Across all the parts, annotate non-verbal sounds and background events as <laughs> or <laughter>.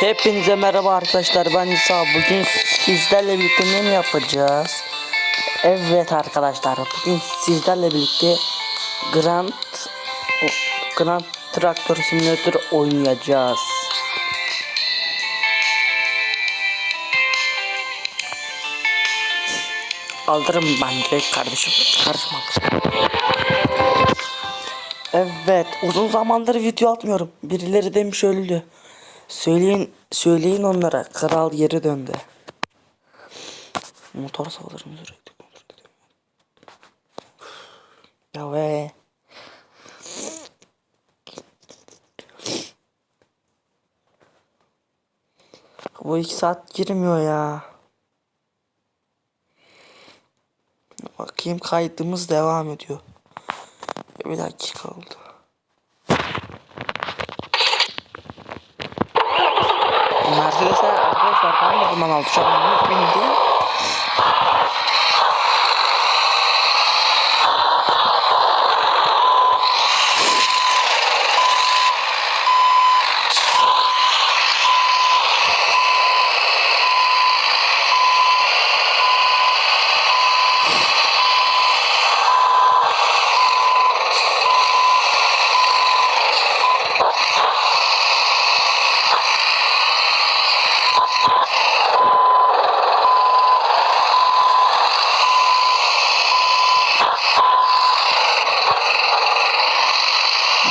Hepinize merhaba arkadaşlar ben İsa bugün sizlerle birlikte ne yapacağız? Evet arkadaşlar bugün sizlerle birlikte Grand Grand Traktör Simulator oynayacağız. Alırım ben direkt kardeşim karışmam. Evet uzun zamandır video atmıyorum. Birileri demiş öldü. Söyleyin söyleyin onlara kral geri döndü. Motor saldırımı sürekli. Ya ve Bu iki saat girmiyor ya. Bakayım kaydımız devam ediyor. Bir dakika oldu. Arkadaşlar ben de bundan aldım. Şu an 100 bin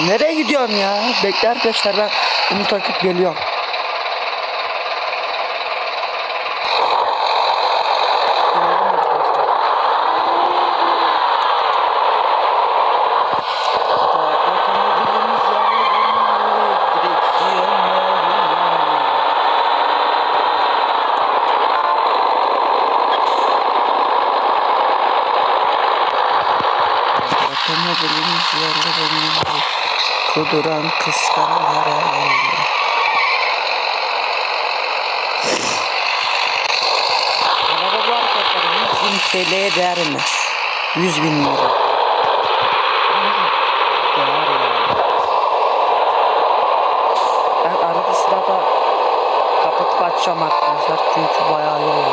Nereye gidiyorsun ya? Bekle arkadaşlar ben bunu takıp geliyorum. Geldim arkadaşlar. Otomobilimiz yerli dönüyor, direksiyon veriyor. Otomobilimiz yerli dönüyor. Bu arkadaşlar 100 bin TL'ye değer mi? 100 bin lira. Değer ya. Ben arada sırada kapatıp açacağım arkadaşlar çünkü bayağı yol.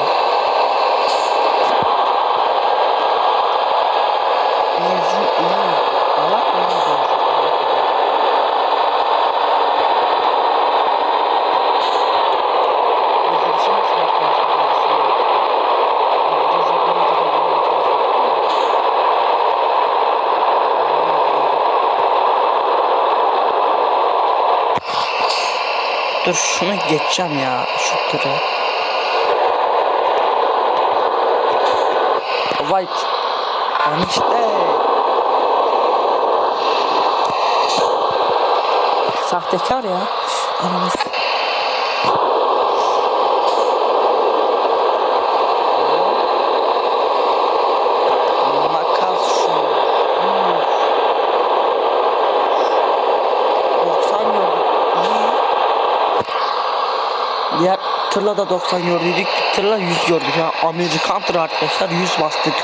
Benzin iyi. Allah mı benzin? Benzin nasıl arkadaşlar? Ayrıca böyle gidebiliriz. Dur şunu geçeceğim ya şu tırı. White. Yani işte. Sahtekar ya. Anamız. Makas şu. Hmm. 90 gördük. İyi. Diğer tırla da 90 gördük. Tırla 100 gördük ya. Amerikan tır arkadaşlar 100 bastık.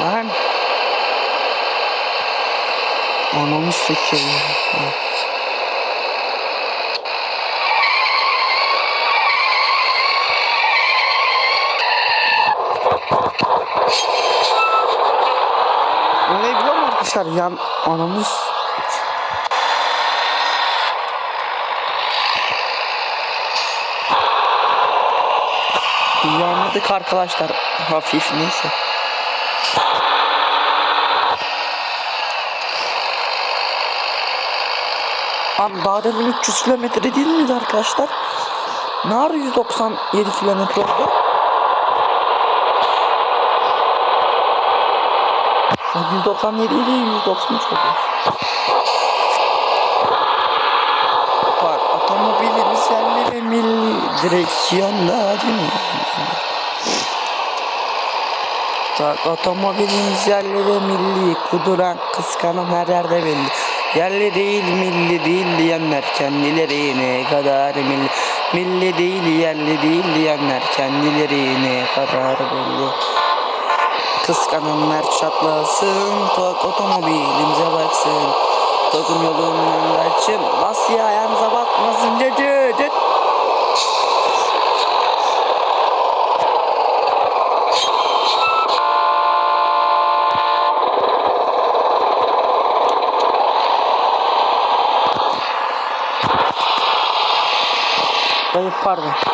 Lan. Anamı sikeyim. Ha. O ne biliyor musun arkadaşlar? Yan anamız Yanladık arkadaşlar hafif neyse. Abi daha demin 300 kilometre değil miydi arkadaşlar? Ne ara 197 kilometre oldu? Şu an 197 değil 193 oldu. Bak otomobilimiz yerli ve milli direksiyonda değil mi? Tak otomobilimiz yerli ve milli kuduran kıskanan her yerde belli. Yerli değil milli değil diyenler kendileri ne kadar milli. Milli değil yerli değil diyenler kendilerine karar belli. Kıskananlar çatlasın, tok otomobilimize baksın. Tokun yolundan açın, bas ya ayağınıza batmasın cacı. Hayır pardon.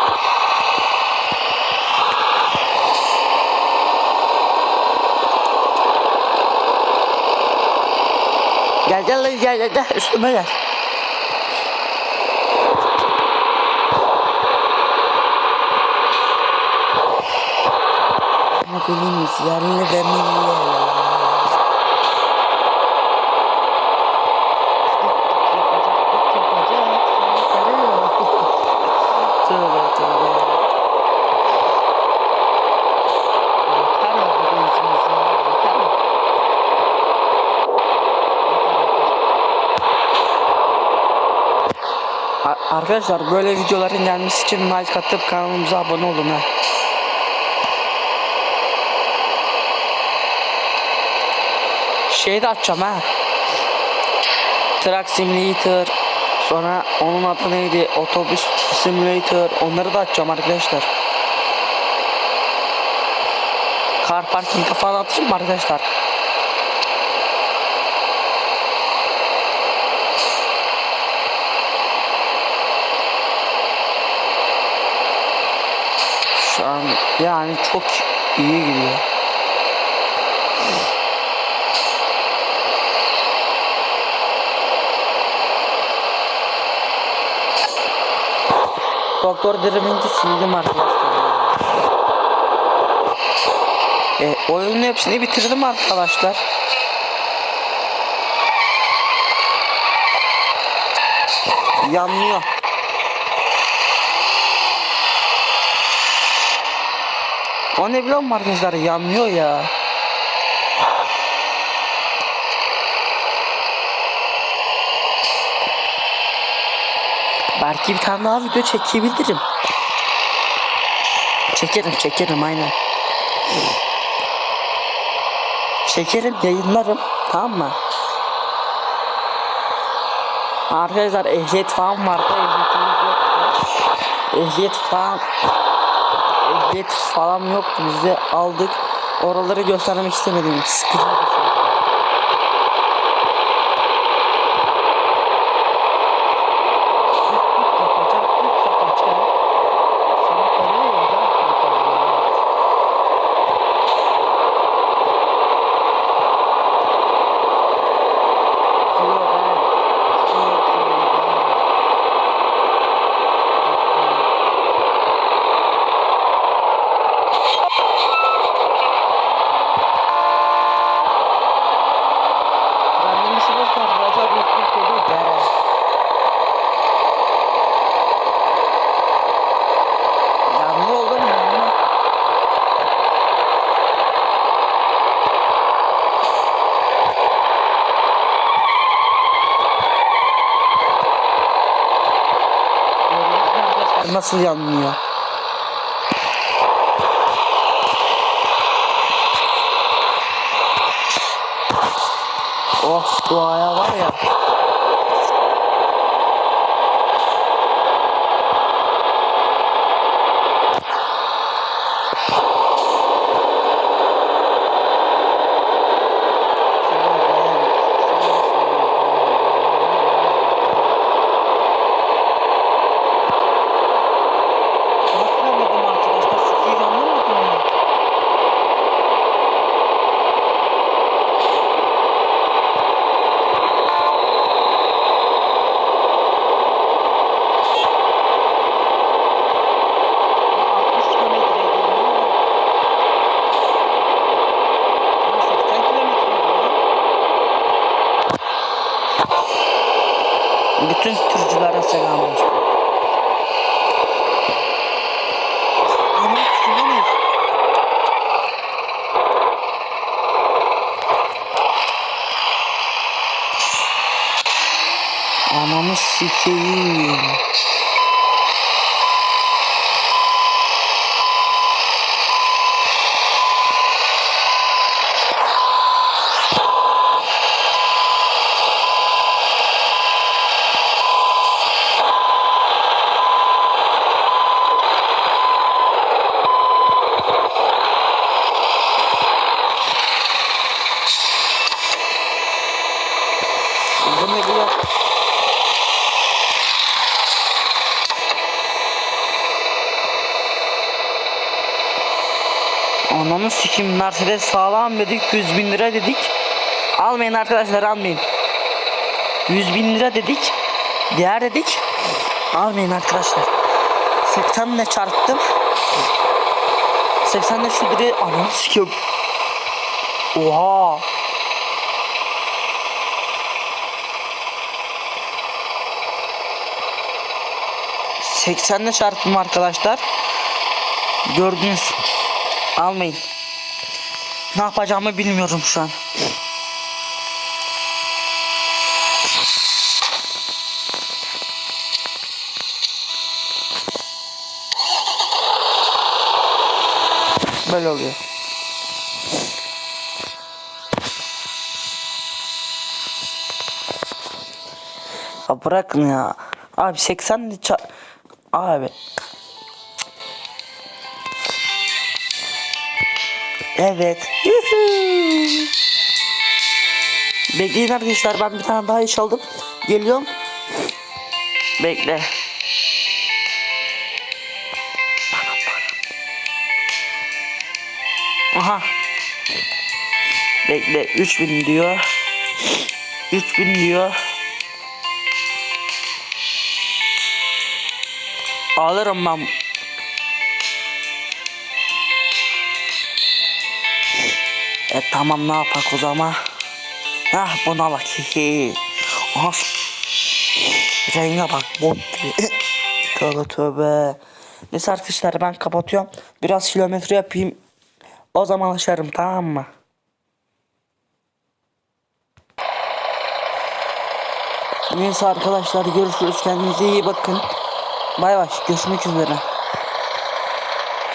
Gel lan, gel gel üstüme gel. Modelimiz yerli ve milli. Tövbe tövbe. Yeter ya bu gözümüz ya. Yeter mi? A- Arkadaşlar böyle videoların gelmesi için like atıp kanalımıza abone olun ha. Şey de açacağım ha. Truck Simulator. Sonra onun adı neydi? Otobüs Simulator. Onları da açacağım arkadaşlar. Car parking'de falan atayım arkadaşlar? Şu an yani çok iyi gidiyor. Doktor Dreaming'i sildim arkadaşlar. E, oyunun hepsini bitirdim arkadaşlar. Yanmıyor. O ne biliyor musun arkadaşlar? Yanmıyor ya. Belki bir tane daha video çekebilirim. Çekerim çekerim aynen. Çekerim yayınlarım tamam mı? Arkadaşlar ehliyet falan vardı ehliyetimiz yoktu. Ehliyet falan ehliyet falan yoktu bizde aldık. Oraları göstermek istemedim. Sıkıcı Arkadaşlar Nasıl yanmıyor? Oh duaya var ya. Nasıl anladım arkadaşlar? Sıkıyı anlamadım mı? Ya 60 kilometreydi ya. Ya 80 kilometreydi ya. Bütün türcülere selam olsun. Ama sinirlenir. Ananı sikeyim. Sikim Mercedes sağlam dedik 100 bin lira dedik. Almayın arkadaşlar almayın. 100 bin lira dedik. Değer dedik. Almayın arkadaşlar. 80 ile çarptım. 80 ile şu direği ananı sikiyorum. Oha. Seksenle çarptım arkadaşlar. Gördünüz. Almayın. Ne yapacağımı bilmiyorum şu an. Böyle oluyor. Ya bırakın ya. Abi 80 de ça- Abi. Evet. Bekleyin arkadaşlar ben bir tane daha iş aldım. Geliyorum. Bekle. Aha. Bekle 3000 diyor. 3000 diyor. Alırım ben. Tamam ne yapak o zaman? Hah buna bak. <laughs> Aha. Renge bak bot gibi. <laughs> tövbe tövbe. Neyse arkadaşlar ben kapatıyorum. Biraz kilometre yapayım. O zaman açarım tamam mı? Neyse arkadaşlar görüşürüz. Kendinize iyi bakın. Bay bay. Görüşmek üzere.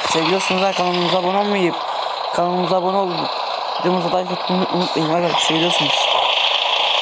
Seviyorsunuz da kanalımıza abone olmayıp kanalımıza abone olup videomuza like atmayı unutmayın. Bay. Seviyorsunuz.